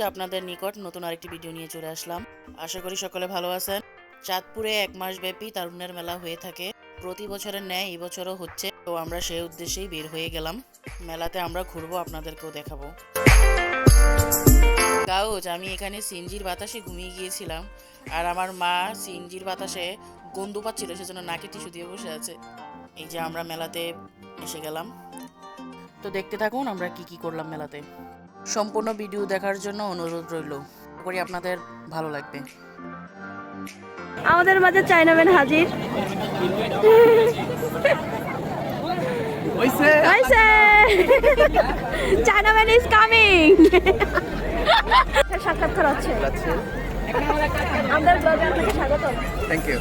যে আপনাদের নিকট নতুন আরেকটি ভিডিও নিয়ে চলে আসলাম। আশা করি সকলে ভালো আছেন। চাঁদপুরে এক মাস ব্যাপী তারুণ্যের মেলা হয়ে থাকে। প্রতি বছরের ন্যায় এই বছরও হচ্ছে। তো আমরা সেই উদ্দেশ্যেই বের হয়ে গেলাম। মেলাতে আমরা ঘুরবো, আপনাদেরকেও দেখাবো। গাউজ, আমি এখানে সিনজির বাতাসে ঘুমিয়ে গিয়েছিলাম। আর আমার মা সিনজির বাতাসে গন্ধ পাচ্ছিল, সেজন্য নাকে টিস্যু দিয়ে বসে আছে। এই যে আমরা মেলাতে এসে গেলাম। তো দেখতে থাকুন আমরা কি কি করলাম মেলাতে। সম্পূর্ণ ভিডিও দেখার জন্য অনুরোধ রইল। করি আপনাদের ভালো লাগবে। আমাদের মাঝে চাইনাম্যান হাজির। চাইনাম্যান ইজ কামিং সাক্ষাৎকার হচ্ছে আমাদের ব্লগে আপনাকে স্বাগত থ্যাংক ইউ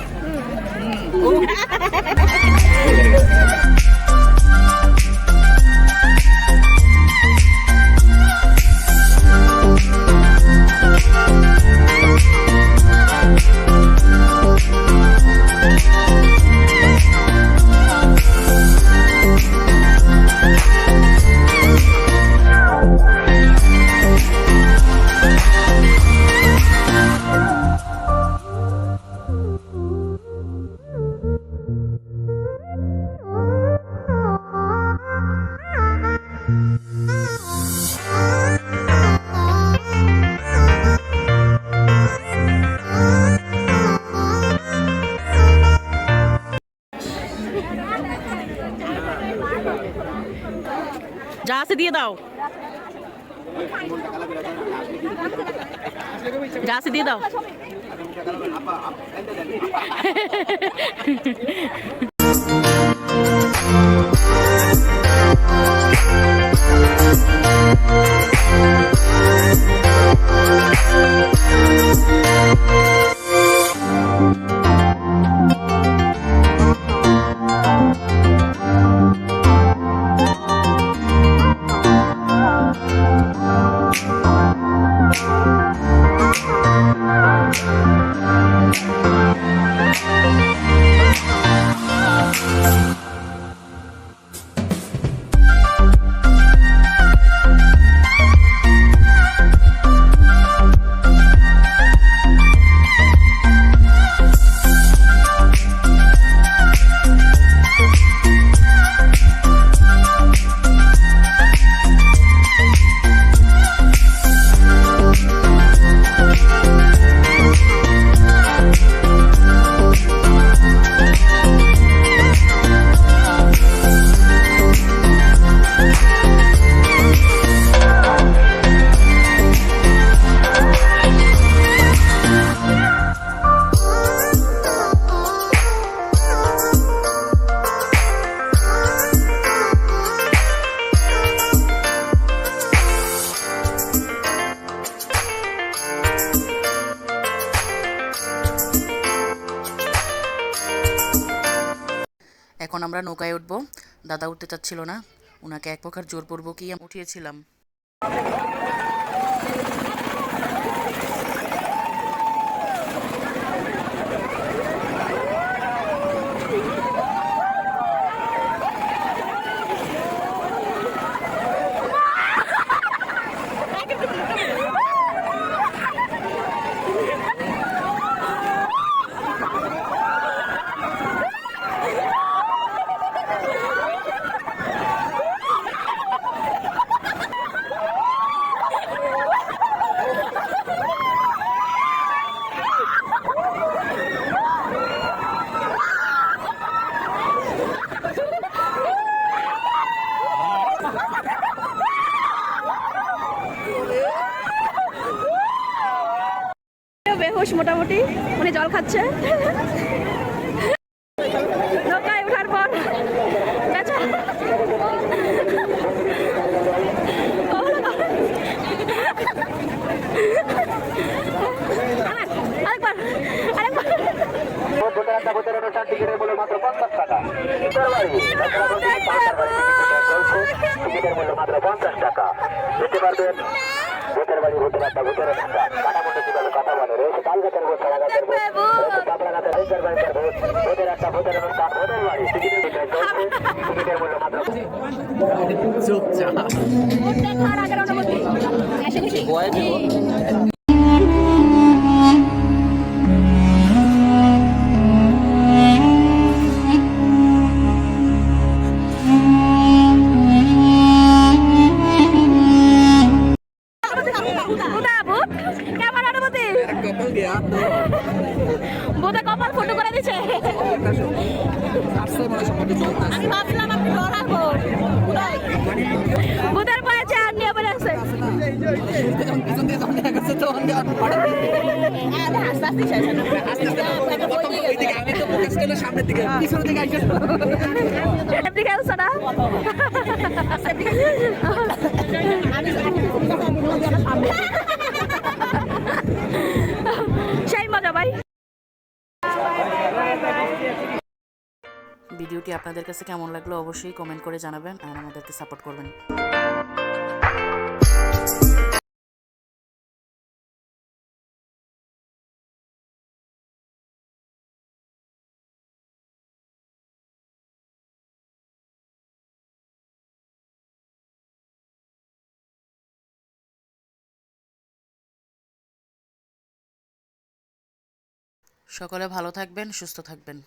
যা দিয়ে দাও যা দিয়ে দাও এখন আমরা নৌকায় উঠবো। দাদা উঠতে চাচ্ছিল না। ওনাকে এক প্রকার জোর পড়ব কি উঠিয়েছিলাম। উনি জল খাচ্ছে। নৌকায় ওঠার পর মাত্র পঞ্চাশ টাকা মাত্র পঞ্চাশ টাকা। পারবেন ভোটের বাড়ি ভোটের একটা ভোটের কাটা কাটামুন্ডে কীভাবে কথা বলে রয়েছে তাল গাছের ভোট সারা গাছের ভোট রয়েছে পাবলা গাছের রেঞ্জার ব্যাংকের ভোট ভোটের একটা ভোটের একটা ভোটের বাড়ি। টিকিটের বিষয় চলছে টিকিটের মূল্য মাত্র। চুপচাপ। দিছে আমি ভাবছিলাম আপনি ডরাবো বুদার পায়ে চার নিয়ে আছে। এমনি খেলছো না। সেই ভিডিওটি আপনাদের কাছে কেমন লাগল অবশ্যই কমেন্ট করে জানাবেন আর আমাদেরকে সাপোর্ট করবেন। সকলে ভালো থাকবেন, সুস্থ থাকবেন।